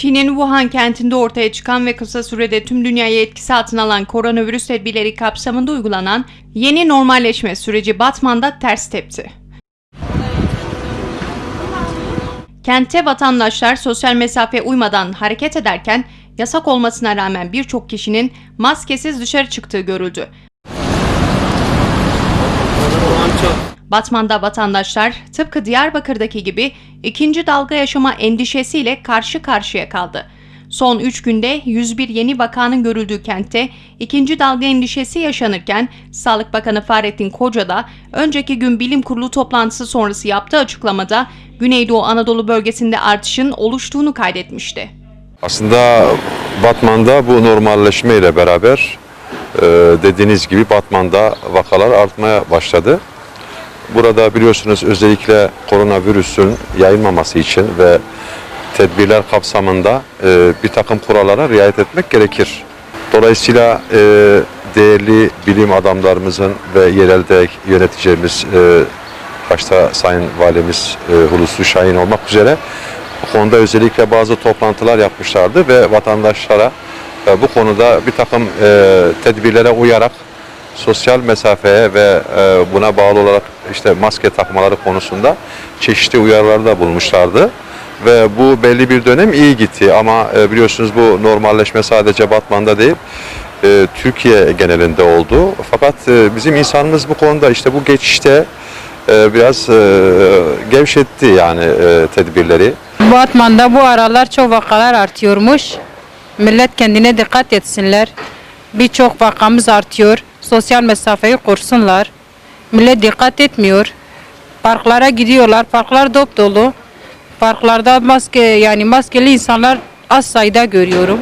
Çin'in Wuhan kentinde ortaya çıkan ve kısa sürede tüm dünyayı etkisi altına alan koronavirüs tedbirleri kapsamında uygulanan yeni normalleşme süreci Batman'da ters tepti. Kente vatandaşlar sosyal mesafe uymadan hareket ederken yasak olmasına rağmen birçok kişinin maskesiz dışarı çıktığı görüldü. Batman'da vatandaşlar tıpkı Diyarbakır'daki gibi ikinci dalga yaşama endişesiyle karşı karşıya kaldı. Son 3 günde 101 yeni vakanın görüldüğü kentte ikinci dalga endişesi yaşanırken Sağlık Bakanı Fahrettin Koca da önceki gün bilim kurulu toplantısı sonrası yaptığı açıklamada Güneydoğu Anadolu bölgesinde artışın oluştuğunu kaydetmişti. Aslında Batman'da bu normalleşme ile beraber e, dediğiniz gibi Batman'da vakalar artmaya başladı. Burada biliyorsunuz özellikle koronavirüsün yayılmaması için ve tedbirler kapsamında e, bir takım kurallara riayet etmek gerekir. Dolayısıyla e, değerli bilim adamlarımızın ve yerelde yöneticilerimiz e, başta Sayın Valimiz e, Hulusi Şahin olmak üzere bu konuda özellikle bazı toplantılar yapmışlardı ve vatandaşlara e, bu konuda bir takım e, tedbirlere uyarak sosyal mesafeye ve e, buna bağlı olarak işte maske takmaları konusunda çeşitli uyarılarda bulmuşlardı. Ve bu belli bir dönem iyi gitti ama e, biliyorsunuz bu normalleşme sadece Batman'da değil e, Türkiye genelinde oldu. Fakat e, bizim insanımız bu konuda işte bu geçişte biraz gevşetti yani tedbirleri. Batman'da bu aralar çok vakalar artıyormuş. Millet kendine dikkat etsinler. Birçok vakamız artıyor. Sosyal mesafeyi korsunlar. Millet dikkat etmiyor. Parklara gidiyorlar. Parklar dop dolu. Parklarda maske yani maskeli insanlar az sayıda görüyorum.